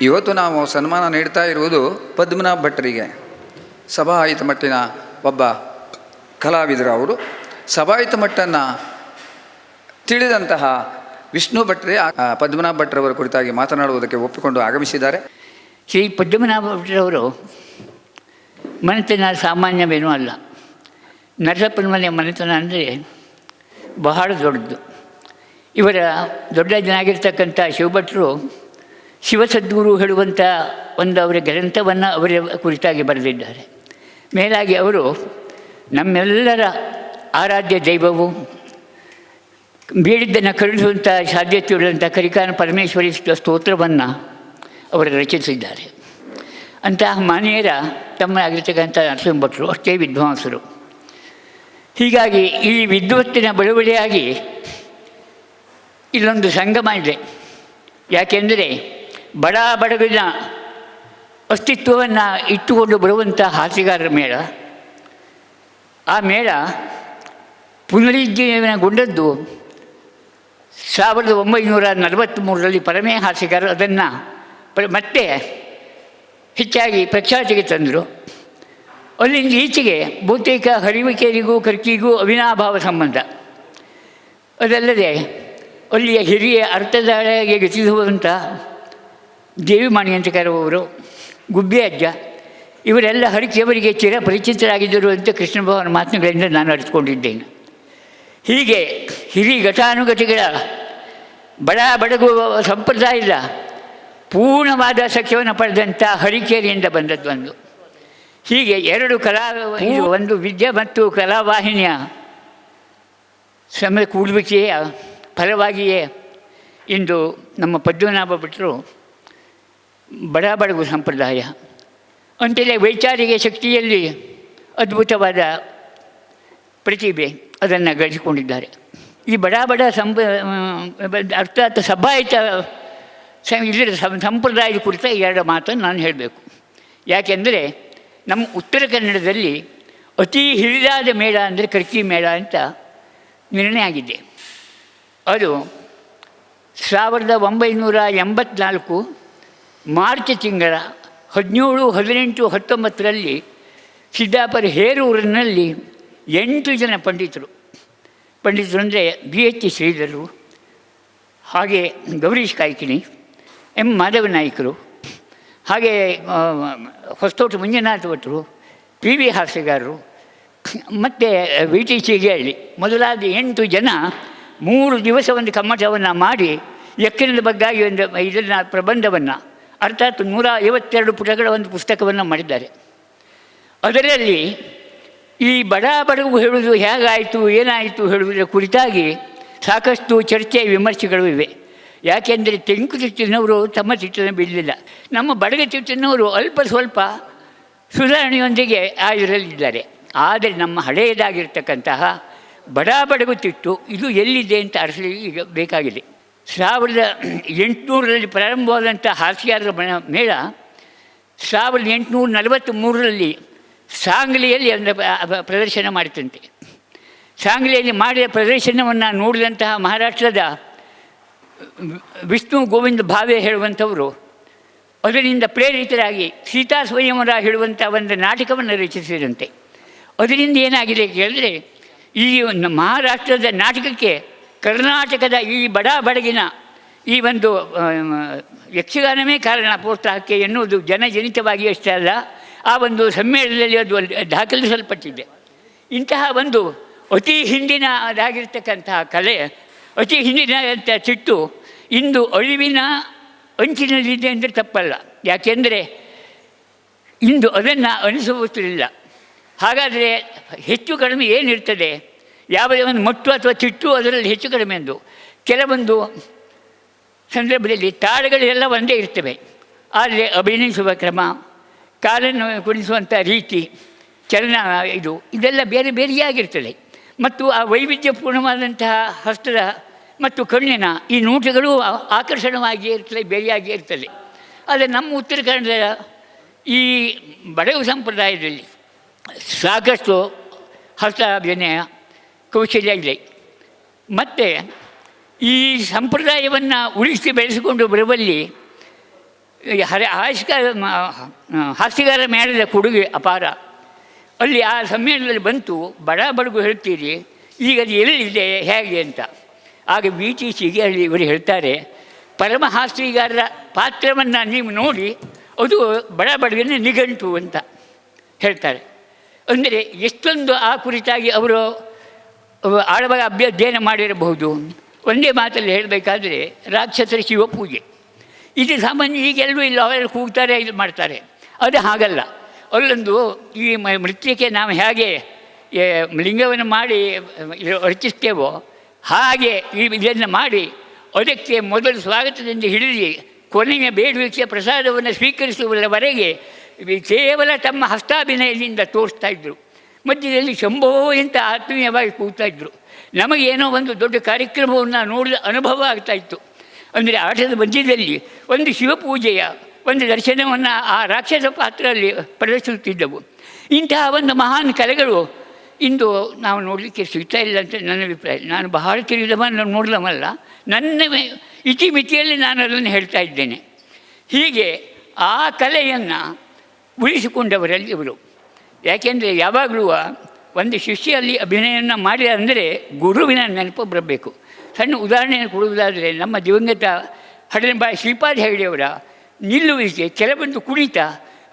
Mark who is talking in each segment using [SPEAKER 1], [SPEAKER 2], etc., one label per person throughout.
[SPEAKER 1] ಇವತ್ತು ನಾವು ಸನ್ಮಾನ ನೀಡ್ತಾ ಇರುವುದು ಪದ್ಮನಾಭ ಭಟ್ಟರಿಗೆ ಸಭಾಹಿತ ಮಟ್ಟಿನ ಒಬ್ಬ ಕಲಾವಿದರು ಅವರು. ಸಭಾಹಿತ ಮಟ್ಟನ್ನು ತಿಳಿದಂತಹ ವಿಷ್ಣು ಭಟ್ರೆ ಪದ್ಮನಾಭ ಭಟ್ರವರ ಕುರಿತಾಗಿ ಮಾತನಾಡುವುದಕ್ಕೆ ಒಪ್ಪಿಕೊಂಡು ಆಗಮಿಸಿದ್ದಾರೆ.
[SPEAKER 2] ಶ್ರೀ ಪದ್ಮನಾಭ ಭಟ್ರವರು ಮನೆತನ ಸಾಮಾನ್ಯವೇನೂ ಅಲ್ಲ. ನರಸಪ್ಪನ ಮನೆತನ ಅಂದರೆ ಬಹಳ ದೊಡ್ಡದು. ಇವರ ದೊಡ್ಡ ಜನಾಗಿರ್ತಕ್ಕಂಥ ಶಿವಭಟ್ರು ಶಿವಸದ್ಗುರು ಹೇಳುವಂಥ ಒಂದು ಅವರ ಗ್ರಂಥವನ್ನು ಅವರ ಕುರಿತಾಗಿ ಬರೆದಿದ್ದಾರೆ. ಮೇಲಾಗಿ ಅವರು, ನಮ್ಮೆಲ್ಲರ ಆರಾಧ್ಯ ದೈವವು ಬೇಡಿದ್ದನ್ನು ಕರುಣಿಸುವಂಥ ಸಾಧ್ಯತೆಯುಳ್ಳಂಥ ಕರಿಕಾನ ಪರಮೇಶ್ವರಿ ಸ್ತೋ- ಸ್ತೋತ್ರವನ್ನು ಅವರು ರಚಿಸಿದ್ದಾರೆ. ಅಂತಹ ಮಾನ್ಯರ ತಮ್ಮ ಆಗಿರ್ತಕ್ಕಂಥ ಭಟ್ರು ಅಷ್ಟೇ ವಿದ್ವಾಂಸರು. ಹೀಗಾಗಿ ಈ ವಿದ್ವತ್ತಿನ ಬಳುವಳಿಯಾಗಿ ಇಲ್ಲೊಂದು ಸಂಗಮ ಇದೆ. ಯಾಕೆಂದರೆ ಬಡ ಬಡಗಿನ ಅಸ್ತಿತ್ವವನ್ನು ಇಟ್ಟುಕೊಂಡು ಬರುವಂಥ ಹಾಸಿಗಾರರ ಮೇಳ. ಆ ಮೇಳ ಪುನರುಜ್ಜೀವನಗೊಂಡದ್ದು ಸಾವಿರದ ಒಂಬೈನೂರ ನಲವತ್ತ್ಮೂರರಲ್ಲಿ ಪರಮೇ ಹಾಸಿಗಾರರು ಅದನ್ನು ಮತ್ತೆ ಹೆಚ್ಚಾಗಿ ಪ್ರಖ್ಯಾತಿಗೆ ತಂದರು. ಅಲ್ಲಿಂದ ಈಚೆಗೆ ಬಹುತೇಕ ಹರಿವಿಕೆರಿಗೂ ಕರ್ಕಿಗೂ ಅವಿನಾಭಾವ ಸಂಬಂಧ. ಅದಲ್ಲದೆ ಅಲ್ಲಿಯ ಹಿರಿಯ ಅರ್ಥದಾಳೆಗೆ ಗತಿಸುವಂಥ ದೇವಿಮಾಣಿ ಅಂತ ಕರೆಯುವವರು ಗುಬ್ಬಿ ಅಜ್ಜ ಇವರೆಲ್ಲ ಹರಿಕೆಯವರಿಗೆ ಚಿರ ಪರಿಚಿತರಾಗಿದ್ದರು ಅಂತ ಕೃಷ್ಣ ಭವನ ಮಾತುಗಳಿಂದ ನಾನು ಅರಿತುಕೊಂಡಿದ್ದೇನೆ. ಹೀಗೆ ಹಿರಿ ಘಟಾನುಘಟಿಗಳ ಬಡ ಬಡಗು ಇಲ್ಲ. ಪೂರ್ಣವಾದ ಸಖ್ಯವನ್ನು ಪಡೆದಂಥ ಹರಿಕೇರಿಯಿಂದ ಬಂದದ್ದು ಒಂದು. ಹೀಗೆ ಎರಡು ಕಲಾ ಒಂದು ವಿದ್ಯೆ ಮತ್ತು ಕಲಾವಾಹಿನಿಯ ಸಮಯ ಕೂಡುವಿಕೆಯ ಫಲವಾಗಿಯೇ ಇಂದು ನಮ್ಮ ಪದ್ಮನಾಭ ಭಟ್ರು ಬಡ ಬಡಗು ಸಂಪ್ರದಾಯ. ಅಂತಲೇ ವೈಚಾರಿಕ ಶಕ್ತಿಯಲ್ಲಿ ಅದ್ಭುತವಾದ ಪ್ರತಿಭೆ ಅದನ್ನು ಗಳಿಸಿಕೊಂಡಿದ್ದಾರೆ. ಈ ಬಡ ಬಡ ಸಂಪ ಅರ್ಥಾತ್ ಸಭಾಯಿತ ಸಂ- ಸಂಪ್ರದಾಯದ ಕುರಿತ ಎರಡು ಮಾತನ್ನು ನಾನು ಹೇಳಬೇಕು. ಯಾಕೆಂದರೆ ನಮ್ಮ ಉತ್ತರ ಕನ್ನಡದಲ್ಲಿ ಅತಿ ಹಿರಿದಾದ ಮೇಳ ಅಂದರೆ ಕರ್ಕಿ ಮೇಳ ಅಂತ ನಿರ್ಣಯ ಆಗಿದೆ. ಅದು ಸಾವಿರದ ಒಂಬೈನೂರ ಎಂಬತ್ನಾಲ್ಕು ಮಾರ್ಚ್ ತಿಂಗಳ ಹದಿನೇಳು, ಹದಿನೆಂಟು, ಹತ್ತೊಂಬತ್ತರಲ್ಲಿ ಸಿದ್ದಾಪುರ ಹೇರೂರಿನಲ್ಲಿ ಎಂಟು ಜನ ಪಂಡಿತರು. ಪಂಡಿತರು ಅಂದರೆ ಬಿ ಎಚ್ ಶ್ರೀಧರು, ಹಾಗೆ ಗೌರೀಶ್ ಕಾಯ್ಕಿಣಿ ಎಂ ಮಾಧವ ನಾಯಕರು, ಹಾಗೆ ಹೊಸತೋಟು ಮಂಜುನಾಥ ಭಟ್ರು, ಪಿ ವಿ ಹಾಸ್ಯಗಾರರು, ಮತ್ತು ವಿ ಟಿ ಚಿಗೇಳಿ ಮೊದಲಾದ ಎಂಟು ಜನ ಮೂರು ದಿವಸ ಒಂದು ಕಮ್ಮಟವನ್ನು ಮಾಡಿ ಎಕ್ಕಿನದ ಬಗ್ಗಾಗಿ ಒಂದು ಇದನ್ನು ಪ್ರಬಂಧವನ್ನು ಅರ್ಥಾತ್ ನೂರ ಐವತ್ತೆರಡು ಪುಟಗಳ ಒಂದು ಪುಸ್ತಕವನ್ನು ಮಾಡಿದ್ದಾರೆ. ಅದರಲ್ಲಿ ಈ ಬಡ ಬಡಗು ಹೇಳುವುದು ಹೇಗಾಯಿತು, ಏನಾಯಿತು ಹೇಳುವುದರ ಕುರಿತಾಗಿ ಸಾಕಷ್ಟು ಚರ್ಚೆ, ವಿಮರ್ಶೆಗಳು ಇವೆ. ಯಾಕೆಂದರೆ ತೆಂಕು ತಿಟ್ಟಿನವರು ತಮ್ಮ ತಿಟ್ಟನ್ನು ಬಿಡಲಿಲ್ಲ. ನಮ್ಮ ಬಡಗ ತಿಟ್ಟಿನವರು ಅಲ್ಪ ಸ್ವಲ್ಪ ಸುಧಾರಣೆಯೊಂದಿಗೆ ಆ ಆದರೆ ನಮ್ಮ ಹಳೆಯದಾಗಿರ್ತಕ್ಕಂತಹ ಬಡ ಬಡಗು ತಿಟ್ಟು ಇದು ಎಲ್ಲಿದೆ ಅಂತ ಅರಸಲಿ ಈಗ ಬೇಕಾಗಿದೆ. ಸಾವಿರದ ಎಂಟುನೂರರಲ್ಲಿ ಪ್ರಾರಂಭವಾದಂಥ ಹಾಸ್ಯಾರರ ಮೇಳ ಸಾವಿರದ ಎಂಟುನೂರ ನಲವತ್ತ್ಮೂರರಲ್ಲಿ ಸಾಂಗ್ಲಿಯಲ್ಲಿ ಅದನ್ನು ಪ್ರದರ್ಶನ ಮಾಡಿತಂತೆ. ಸಾಂಗ್ಲಿಯಲ್ಲಿ ಮಾಡಿದ ಪ್ರದರ್ಶನವನ್ನು ನೋಡಿದಂತಹ ಮಹಾರಾಷ್ಟ್ರದ ವಿಷ್ಣು ಗೋವಿಂದ ಭಾವೆ ಹೇಳುವಂಥವರು, ಅದರಿಂದ ಪ್ರೇರಿತರಾಗಿ ಸೀತಾ ಸ್ವಯಂವರ ಹೇಳುವಂಥ ಒಂದು ನಾಟಕವನ್ನು ರಚಿಸಿದಂತೆ ಅದರಿಂದ ಏನಾಗಿದೆ ಕೇಳಿದ್ರೆ, ಈ ಮಹಾರಾಷ್ಟ್ರದ ನಾಟಕಕ್ಕೆ ಕರ್ನಾಟಕದ ಈ ಬಡ ಬಡಗಿನ ಈ ಒಂದು ಯಕ್ಷಗಾನವೇ ಕಾರಣ ಪ್ರೋತ್ಸಾಹಕ್ಕೆ ಎನ್ನುವುದು ಜನಜನಿತವಾಗಿ ಅಷ್ಟೇ ಅಲ್ಲ, ಆ ಒಂದು ಸಮ್ಮೇಳನದಲ್ಲಿ ಅದು ದಾಖಲಿಸಲ್ಪಟ್ಟಿದೆ. ಇಂತಹ ಒಂದು ಅತಿ ಹಿಂದಿನದಾಗಿರ್ತಕ್ಕಂತಹ ಕಲೆ, ಅತಿ ಹಿಂದಿನಂಥ ಚಿಟ್ಟು ಇಂದು ಅಳಿವಿನ ಅಂಚಿನಲ್ಲಿದೆ ಅಂದರೆ ತಪ್ಪಲ್ಲ. ಯಾಕೆಂದರೆ ಇಂದು ಅದನ್ನು ಅನಿಸುವುದಿಲ್ಲ. ಹಾಗಾದರೆ ಹೆಚ್ಚು ಕಡಿಮೆ ಏನಿರ್ತದೆ? ಯಾವುದೇ ಒಂದು ಮಟ್ಟು ಅಥವಾ ಚಿಟ್ಟು ಅದರಲ್ಲಿ ಹೆಚ್ಚು ಕಡಿಮೆ ಎಂದು. ಕೆಲವೊಂದು ಸಂದರ್ಭದಲ್ಲಿ ತಾಳಗಳೆಲ್ಲ ಒಂದೇ ಇರ್ತವೆ. ಆದರೆ ಅಭಿನಯಿಸುವ ಕ್ರಮ, ಕಾಲನ್ನು ಕುಣಿಸುವಂಥ ರೀತಿ, ಚಲನ ಇದು, ಇದೆಲ್ಲ ಬೇರೆ ಬೇರೆಯಾಗಿರ್ತದೆ. ಮತ್ತು ಆ ವೈವಿಧ್ಯಪೂರ್ಣವಾದಂತಹ ಹಸ್ತದ ಮತ್ತು ಕಣ್ಣಿನ ಈ ನೋಟಗಳು ಆಕರ್ಷಣವಾಗಿ ಇರ್ತದೆ ಬೇರೆಯಾಗಿ ಇರ್ತದೆ. ಆದರೆ ನಮ್ಮ ಉತ್ತರ ಕನ್ನಡದ ಈ ಬಡವು ಸಂಪ್ರದಾಯದಲ್ಲಿ ಸಾಕಷ್ಟು ಹಸ್ತಾಭಿನಯ ಕೌಶಲ್ಯ ಇದೆ ಮತ್ತು ಈ ಸಂಪ್ರದಾಯವನ್ನು ಉಳಿಸಿ ಬೆಳೆಸಿಕೊಂಡು ಬರುವಲ್ಲಿ ಹರ ಹರೆ ಹಾಸ್ಯಗಾರ ಮೇಳದ ಕೊಡುಗೆ ಅಪಾರ. ಅಲ್ಲಿ ಆ ಸಮ್ಮೇಳನದಲ್ಲಿ ಬಂತು, ಬಡ ಬಡಗು ಹೇಳ್ತೀರಿ ಈಗ ಅದು ಎಲ್ಲಿದೆ, ಹೇಗೆ ಅಂತ. ಆಗ ಬಿ ಟಿ ಸಿಗೆ ಅಲ್ಲಿ ಇವರು ಹೇಳ್ತಾರೆ, ಪರಮ ಪಾತ್ರವನ್ನು ನೀವು ನೋಡಿ, ಅದು ಬಡ ಬಡಗನ ನಿಘಂಟು ಅಂತ ಹೇಳ್ತಾರೆ. ಅಂದರೆ ಎಷ್ಟೊಂದು ಆ ಕುರಿತಾಗಿ ಅವರು ಆಳವಾಗಿ ಅಭ್ಯಧ್ಯಯನ ಮಾಡಿರಬಹುದು. ಒಂದೇ ಮಾತಲ್ಲಿ ಹೇಳಬೇಕಾದ್ರೆ ರಾಕ್ಷಸರ ಶಿವಪೂಜೆ. ಇದು ಸಾಮಾನ್ಯ ಈಗೆಲ್ಲರೂ ಇಲ್ಲ ಅವರೆಲ್ಲ ಕೂಗ್ತಾರೆ, ಇದು ಮಾಡ್ತಾರೆ. ಅದು ಹಾಗಲ್ಲ. ಅಲ್ಲೊಂದು ಈ ಮೃತ್ಯಕ್ಕೆ ನಾವು ಹೇಗೆ ಲಿಂಗವನ್ನು ಮಾಡಿ ಅರ್ಚಿಸ್ತೇವೋ, ಹಾಗೆ ಈ ಇದನ್ನು ಮಾಡಿ, ಅದಕ್ಕೆ ಮೊದಲು ಸ್ವಾಗತದಿಂದ ಹಿಡಿದು ಕೊನೆಯ ಬೇಡುವಿಕೆಯ ಪ್ರಸಾದವನ್ನು ಸ್ವೀಕರಿಸುವವರೆಗೆ ಕೇವಲ ತಮ್ಮ ಹಸ್ತಾಭಿನಯದಿಂದ ತೋರಿಸ್ತಾ ಇದ್ದರು ಮಧ್ಯದಲ್ಲಿ ಶಂಭೋ ಅಂತ ಆತ್ಮೀಯವಾಗಿ ಕೂಗ್ತಾ ಇದ್ದರು ನಮಗೇನೋ ಒಂದು ದೊಡ್ಡ ಕಾರ್ಯಕ್ರಮವನ್ನು ನೋಡಿದ ಅನುಭವ ಆಗ್ತಾ ಇತ್ತು. ಅಂದರೆ ಆಟದ ಮಧ್ಯದಲ್ಲಿ ಒಂದು ಶಿವಪೂಜೆಯ ಒಂದು ದರ್ಶನವನ್ನು ಆ ರಾಕ್ಷಸ ಪಾತ್ರದಲ್ಲಿ ಪ್ರದರ್ಶಿಸುತ್ತಿದ್ದವು. ಇಂತಹ ಒಂದು ಮಹಾನ್ ಕಲೆಗಳು ಇಂದು ನಾವು ನೋಡಲಿಕ್ಕೆ ಸಿಗ್ತಾ ಇಲ್ಲ ಅಂತ ನನ್ನ ಅಭಿಪ್ರಾಯ. ನಾನು ಬಹಳ ತಿಳಿದವ ನಾನು ನೋಡಿದವಲ್ಲ ನನ್ನ ಇತಿಮಿತಿಯಲ್ಲಿ ನಾನು ಅದನ್ನು ಹೇಳ್ತಾ ಇದ್ದೇನೆ. ಹೀಗೆ ಆ ಕಲೆಯನ್ನು ಉಳಿಸಿಕೊಂಡವರಲ್ಲಿ ಇವರು. ಯಾಕೆಂದರೆ ಯಾವಾಗಲೂ ಒಂದು ಶಿಷ್ಯಲ್ಲಿ ಅಭಿನಯವನ್ನು ಮಾಡಿದ ಅಂದರೆ ಗುರುವಿನ ನೆನಪು ಬರಬೇಕು. ಸಣ್ಣ ಉದಾಹರಣೆಯನ್ನು ಕೊಡುವುದಾದರೆ ನಮ್ಮ ದಿವಂಗತ ಹಡಲಬಾಯಿ ಶ್ರೀಪಾದ ಹೆಗಡೆಯವರ ನಿಲ್ಲುವಿಕೆ ಕೆಲವೊಂದು ಕುಣಿತ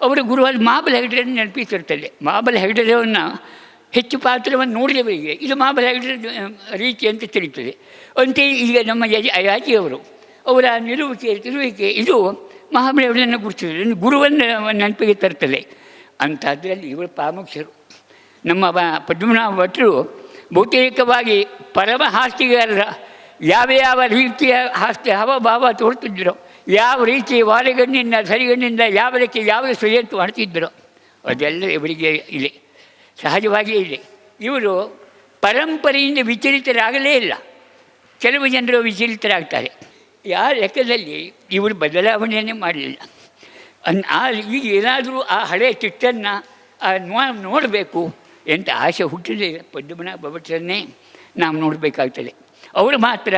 [SPEAKER 2] ಅವರ ಗುರುವಾದ ಮಹಾಬಲ ಹೆಗಡೆಯನ್ನು ನೆನಪಿಸಿರ್ತದೆ ಮಹಾಬಲ ಹೆಗಡೆಯವರನ್ನು ಹೆಚ್ಚು ಪಾತ್ರವನ್ನು ನೋಡಿದವರಿಗೆ ಇದು ಮಹಾಬಲ ಹೆಗಡೆ ರೀತಿ ಅಂತ ತಿಳಿಯುತ್ತದೆ. ಅಂತೆಯೇ ಈಗ ನಮ್ಮ ಯಜ ಯಾಜಿಯವರು ಅವರ ನಿಲುವಿಕೆ ತಿರುವಿಕೆ ಇದು ಮಹಾಬಲಿಯವರನ್ನು ಗುರುತಿಸಿದೆ ಗುರುವನ್ನು ನೆನಪಿಗೆ ತರ್ತದೆ. ಅಂಥದ್ರಲ್ಲಿ ಇವರು ಪ್ರಾಮುಖ್ಯರು. ನಮ್ಮ ಪದ್ಮನಾಭ ಭಟ್ರು ಬಹುತೇಕವಾಗಿ ಪರಮ ಹಾಸ್ತಿಗಾರರ ಯಾವ ಯಾವ ರೀತಿಯ ಹಾಸ್ತಿ, ಹಾವಭಾವ ತೋರ್ತಿದ್ದರು ಯಾವ ರೀತಿ ವಾಲೆಗಣ್ಣಿಂದ ಸರಿಗಣ್ಣಿಂದ ರೀತಿ ಯಾವ ಸುಯಂತು ಮಾಡ್ತಿದ್ದರು ಅದೆಲ್ಲ ಇವರಿಗೆ ಇದೆ. ಸಹಜವಾಗಿಯೇ ಇದೆ. ಇವರು ಪರಂಪರೆಯಿಂದ ವಿಚಲಿತರಾಗಲೇ ಇಲ್ಲ. ಕೆಲವು ಜನರು ವಿಚಲಿತರಾಗ್ತಾರೆ. ಯಾವ ಲೆಕ್ಕದಲ್ಲಿ ಇವರು ಬದಲಾವಣೆಯನ್ನೇ ಮಾಡಲಿಲ್ಲ ಅನ್ ಆ ಈಗ ಏನಾದರೂ ಆ ಹಳೆ ಚಿಟ್ಟನ್ನು ನೋಡಬೇಕು ಎಂತ ಆಸೆ ಹುಟ್ಟಿದೆ ಪದ್ಮನಾಭ ಭಟ್ರನ್ನೇ ನಾವು ನೋಡಬೇಕಾಗ್ತದೆ. ಅವರು ಮಾತ್ರ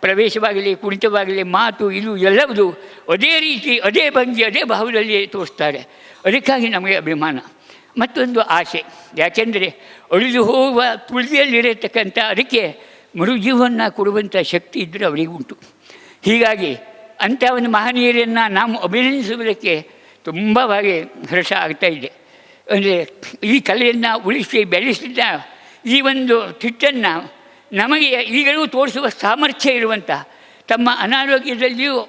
[SPEAKER 2] ಪ್ರವೇಶವಾಗಲಿ ಕುಣಿತವಾಗಲಿ ಮಾತು, ಇದು ಎಲ್ಲವುದು ಅದೇ ರೀತಿ, ಅದೇ ಭಂಗಿ, ಅದೇ ಭಾವದಲ್ಲಿ ತೋರಿಸ್ತಾರೆ. ಅದಕ್ಕಾಗಿ ನಮಗೆ ಅಭಿಮಾನ. ಮತ್ತೊಂದು ಆಸೆ, ಯಾಕೆಂದರೆ ಅಳಿದು ಹೋಗುವ ತುಳಿಯಲ್ಲಿರತಕ್ಕಂಥ, ಅದಕ್ಕೆ ಮರುಜೀವನ ಕೊಡುವಂಥ ಶಕ್ತಿ ಇದ್ದರೆ ಅವರಿಗೆ ಉಂಟು ಹೀಗಾಗಿ ಅಂಥ ಒಂದು ಮಹನೀಯರನ್ನು ನಾವು ಅಭಿನಂದಿಸುವುದಕ್ಕೆ ತುಂಬವಾಗಿ ಹರ್ಷ ಆಗ್ತಾ ಇದೆ. ಅಂದರೆ ಈ ಕಲೆಯನ್ನು ಉಳಿಸಿ ಬೆಳೆಸಿದ ಈ ಒಂದು ತಿಟ್ಟನ್ನು ನಮಗೆ ಈಗಲೂ ತೋರಿಸುವ ಸಾಮರ್ಥ್ಯ ಇರುವಂಥ ತಮ್ಮ ಅನಾರೋಗ್ಯದಲ್ಲಿಯೂ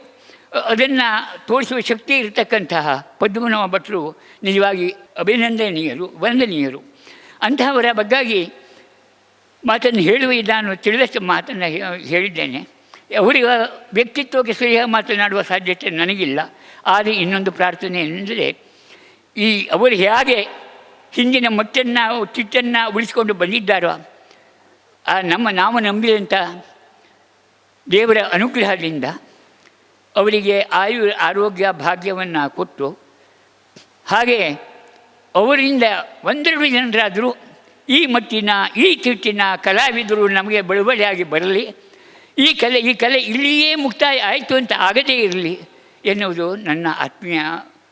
[SPEAKER 2] ಅದನ್ನು ತೋರಿಸುವ ಶಕ್ತಿ ಇರತಕ್ಕಂತಹ ಪದ್ಮನಾಭ ಭಟ್ರು ನಿಜವಾಗಿ ಅಭಿನಂದನೀಯರು, ವಂದನೀಯರು. ಅಂತಹವರ ಬಗ್ಗಾಗಿ ಮಾತನ್ನು ಹೇಳುವ ನಾನು ತಿಳಿದಷ್ಟು ಮಾತನ್ನು ಹೇಳಿದ್ದೇನೆ. ಅವರಿಗೆ ವ್ಯಕ್ತಿತ್ವಕ್ಕೆ ಸ್ನೇಹ ಮಾತನಾಡುವ ಸಾಧ್ಯತೆ ನನಗಿಲ್ಲ. ಆದರೆ ಇನ್ನೊಂದು ಪ್ರಾರ್ಥನೆ ಎಂದರೆ, ಈ ಅವರು ಹೇಗೆ ಹಿಂದಿನ ಮಟ್ಟನ್ನು ಚಿಟ್ಟನ್ನು ಉಳಿಸಿಕೊಂಡು ಬಂದಿದ್ದಾರೋ, ಆ ನಮ್ಮ ನಾವು ನಂಬಿದಂಥ ದೇವರ ಅನುಗ್ರಹದಿಂದ ಅವರಿಗೆ ಆಯು, ಆರೋಗ್ಯ ಭಾಗ್ಯವನ್ನು ಕೊಟ್ಟು, ಹಾಗೆ ಅವರಿಂದ ಒಂದೆರಡು ಜನರಾದರೂ ಈ ಮಟ್ಟಿನ, ಈ ತಿಟ್ಟಿನ ಕಲಾವಿದರು ನಮಗೆ ಬಳುವಳಿಯಾಗಿ ಬರಲಿ. ಈ ಕಲೆ ಈ ಕಲೆ ಇಲ್ಲಿಯೇ ಮುಕ್ತಾಯ ಆಯಿತು ಅಂತ ಆಗದೇ ಇರಲಿ ಎನ್ನುವುದು ನನ್ನ ಆತ್ಮೀಯ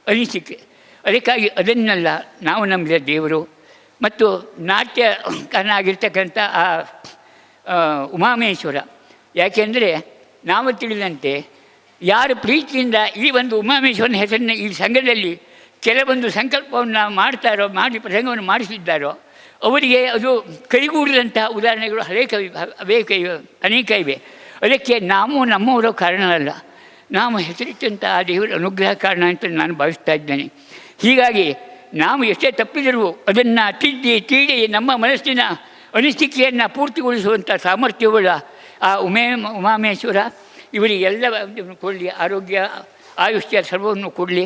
[SPEAKER 2] ಅನಿಸಿಕೆ. ಅದಕ್ಕಾಗಿ ಅದನ್ನೆಲ್ಲ ನಾವು ನಂಬಿದ ದೇವರು ಮತ್ತು ನಾಟ್ಯಕನಾಗಿರ್ತಕ್ಕಂಥ ಆ ಉಮಾಮೇಶ್ವರ. ಯಾಕೆಂದರೆ ನಾವು ತಿಳಿದಂತೆ ಯಾರು ಪ್ರೀತಿಯಿಂದ ಈ ಒಂದು ಉಮಾಮೇಶ್ವರನ ಹೆಸರಿನ ಈ ಸಂಘದಲ್ಲಿ ಕೆಲವೊಂದು ಸಂಕಲ್ಪವನ್ನು ಮಾಡ್ತಾರೋ, ಮಾಡಿ ಪ್ರಸಂಗವನ್ನು ಮಾಡಿಸಿದ್ದಾರೋ, ಅವರಿಗೆ ಅದು ಕೈಗೂಡಿದಂತಹ ಉದಾಹರಣೆಗಳು ಅನೇಕ ಅನೇಕ ಅನೇಕ ಇವೆ. ಅದಕ್ಕೆ ನಾವು ನಮ್ಮವರು ಕಾರಣ ಅಲ್ಲ ನಾವು ಹೆಸರಿಟ್ಟಂಥ ಆ ದೇವರ ಅನುಗ್ರಹ ಕಾರಣ ಅಂತ ನಾನು ಭಾವಿಸ್ತಾ ಇದ್ದೇನೆ. ಹೀಗಾಗಿ ನಾವು ಎಷ್ಟೇ ತಪ್ಪಿದರೂ ಅದನ್ನು ತಿದ್ದಿ ತೀಡಿ ನಮ್ಮ ಮನಸ್ಸಿನ ಅನಿಸಿಕೆಯನ್ನು ಪೂರ್ತಿಗೊಳಿಸುವಂಥ ಸಾಮರ್ಥ್ಯವುಳ್ಳ ಆ ಉಮೇ ಉಮಾಮೇಶ್ವರ ಇವರಿಗೆಲ್ಲ ಕೊಡಲಿ, ಆರೋಗ್ಯ, ಆಯುಷ್ಯ ಸರ್ವವನ್ನು ಕೊಡಲಿ.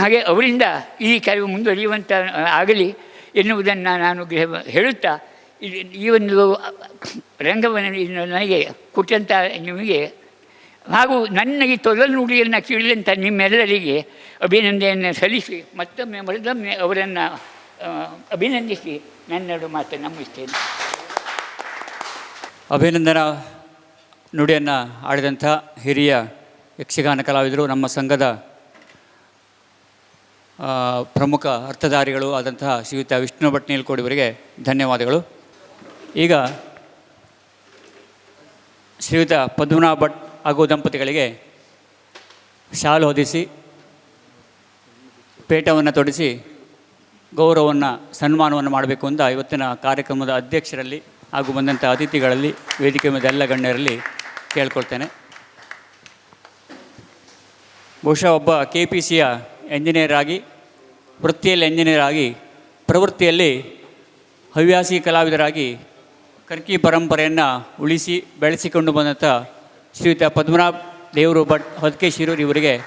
[SPEAKER 2] ಹಾಗೆ ಅವರಿಂದ ಈ ಕೆಲವು ಮುಂದುವರಿಯುವಂಥ ಆಗಲಿ ಎನ್ನುವುದನ್ನು ನಾನು ಗ್ರಹ- ಹೇಳುತ್ತಾ ಇದು- ಈ ಒಂದು ರಂಗವನ್ನು ನನಗೆ ಕೊಟ್ಟಂಥ ನಿಮಗೆ ಹಾಗೂ ನನಗೆ ತೊದಲು ನುಡಿಯನ್ನು ಕೇಳಿದಂಥ ನಿಮ್ಮೆಲ್ಲರಿಗೆ ಅಭಿನಂದನೆಯನ್ನು ಸಲ್ಲಿಸಿ ಮತ್ತೊಮ್ಮೆ ಮರದೊಮ್ಮೆ ಅವರನ್ನು ಅಭಿನಂದಿಸಿ ನನ್ನೆರಡು ಮಾತು ಮುಗಿಸ್ತೇನೆ
[SPEAKER 3] ಅಭಿನಂದನಾ ನುಡಿಯನ್ನು ಆಡಿದಂಥ ಹಿರಿಯ ಯಕ್ಷಗಾನ ಕಲಾವಿದರು, ನಮ್ಮ ಸಂಘದ ಪ್ರಮುಖ ಅರ್ಥಧಾರಿಗಳು ಆದಂತಹ ಶ್ರೀಯುತ ವಿಷ್ಣು ಭಟ್ ನೀಲ್ಕೋಡಿವರಿಗೆ ಧನ್ಯವಾದಗಳು. ಈಗ ಶ್ರೀಯುತ ಪದ್ಮನಾಭ ಭಟ್ ಹಾಗೂ ದಂಪತಿಗಳಿಗೆ ಶಾಲು ಹೊದಿಸಿ ಪೇಟವನ್ನು ತೊಡಿಸಿ ಗೌರವವನ್ನು, ಸನ್ಮಾನವನ್ನು ಮಾಡಬೇಕು ಅಂತ ಇವತ್ತಿನ ಕಾರ್ಯಕ್ರಮದ ಅಧ್ಯಕ್ಷರಲ್ಲಿ ಹಾಗೂ ಬಂದಂಥ ಅತಿಥಿಗಳಲ್ಲಿ, ವೇದಿಕೆ ಮೇಲೆ ಎಲ್ಲ ಗಣ್ಯರಲ್ಲಿ ಕೇಳ್ಕೊಳ್ತೇನೆ. ಬಹುಶಃ ಒಬ್ಬ ಕೆ ಪಿ ಸಿಯ ಎಂಜಿನಿಯರ್ ಆಗಿ, ವೃತ್ತಿಯಲ್ಲಿ ಎಂಜಿನಿಯರ್ ಆಗಿ, ಪ್ರವೃತ್ತಿಯಲ್ಲಿ ಹವ್ಯಾಸಿ ಕಲಾವಿದರಾಗಿ ಕರ್ಕಿ ಪರಂಪರೆಯನ್ನು ಉಳಿಸಿ ಬೆಳೆಸಿಕೊಂಡು ಬಂದಂಥ ಶ್ರೀಯುತ ಪದ್ಮನಾಭ ದೇವರು ಭಟ್ ಹೊದಕೆ ಇವರಿಗೆ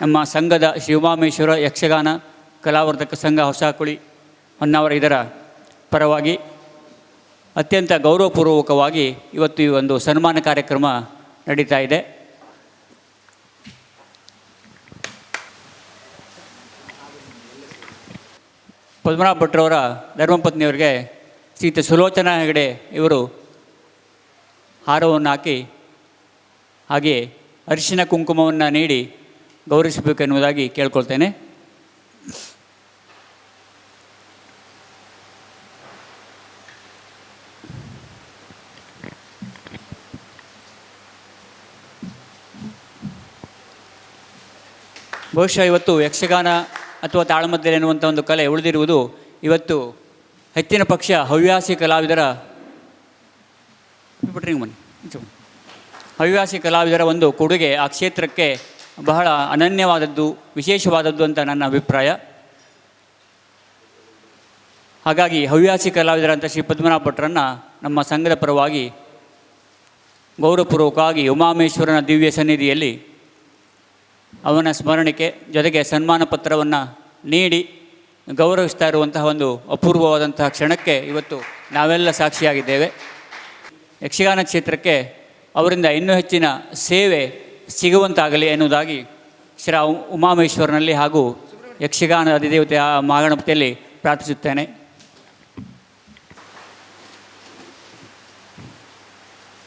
[SPEAKER 3] ನಮ್ಮ ಸಂಘದ ಶಿವಮಾಮೇಶ್ವರ ಯಕ್ಷಗಾನ ಕಲಾವರ್ಧಕ ಸಂಘ ಹೊಸಕುಳಿ ಹೊನ್ನಾವರ ಇದರ ಪರವಾಗಿ ಅತ್ಯಂತ ಗೌರವಪೂರ್ವಕವಾಗಿ ಇವತ್ತು ಈ ಒಂದು ಸನ್ಮಾನ ಕಾರ್ಯಕ್ರಮ ನಡೀತಾ ಇದೆ. ಪದ್ಮನಾಭ ಭಟ್ರವರ ಧರ್ಮಪತ್ನಿಯವರಿಗೆ ಶ್ರೀಯುತ ಸುಲೋಚನಾ ಹೆಗಡೆ ಇವರು ಹಾರವನ್ನು ಹಾಕಿ ಹಾಗೆ ಅರಿಶಿನ ಕುಂಕುಮವನ್ನು ನೀಡಿ ಗೌರವಿಸಬೇಕೆನ್ನುವುದಾಗಿ ಕೇಳ್ಕೊಳ್ತೇನೆ. ಬಹುಶಃ ಇವತ್ತು ಯಕ್ಷಗಾನ ಅಥವಾ ತಾಳಮದ್ದಲೆ ಎನ್ನುವಂಥ ಒಂದು ಕಲೆ ಉಳಿದಿರುವುದು ಇವತ್ತು ಹೆಚ್ಚಿನ ಪಕ್ಷ ಹವ್ಯಾಸಿ ಕಲಾವಿದರ ಬಿಟ್ರಿ ಹಿಂಗೆ ಬನ್ನಿ. ಹವ್ಯಾಸಿ ಕಲಾವಿದರ ಒಂದು ಕೊಡುಗೆ ಆ ಕ್ಷೇತ್ರಕ್ಕೆ ಬಹಳ ಅನನ್ಯವಾದದ್ದು, ವಿಶೇಷವಾದದ್ದು ಅಂತ ನನ್ನ ಅಭಿಪ್ರಾಯ ಹಾಗಾಗಿ ಹವ್ಯಾಸಿ ಕಲಾವಿದರಂಥ ಶ್ರೀ ಪದ್ಮನಾಭ ಭಟ್ರನ್ನು ನಮ್ಮ ಸಂಘದ ಪರವಾಗಿ ಗೌರವಪೂರ್ವಕವಾಗಿ ಉಮಾಮೇಶ್ವರನ ದಿವ್ಯ ಸನ್ನಿಧಿಯಲ್ಲಿ ಅವನ ಸ್ಮರಣಿಕೆ ಜೊತೆಗೆ ಸನ್ಮಾನ ಪತ್ರವನ್ನು ನೀಡಿ ಗೌರವಿಸ್ತಾ ಇರುವಂತಹ ಒಂದು ಅಪೂರ್ವವಾದಂತಹ ಕ್ಷಣಕ್ಕೆ ಇವತ್ತು ನಾವೆಲ್ಲ ಸಾಕ್ಷಿಯಾಗಿದ್ದೇವೆ. ಯಕ್ಷಗಾನ ಕ್ಷೇತ್ರಕ್ಕೆ ಅವರಿಂದ ಇನ್ನೂ ಹೆಚ್ಚಿನ ಸೇವೆ ಸಿಗುವಂತಾಗಲಿ ಎನ್ನುವುದಾಗಿ ಶ್ರೀ ಉಮಾಮೇಶ್ವರನಲ್ಲಿ ಹಾಗೂ ಯಕ್ಷಗಾನ ಅಧಿದೇವತೆ ಆ ಮಹಾಗಣಪತಿಯಲ್ಲಿ ಪ್ರಾರ್ಥಿಸುತ್ತೇನೆ.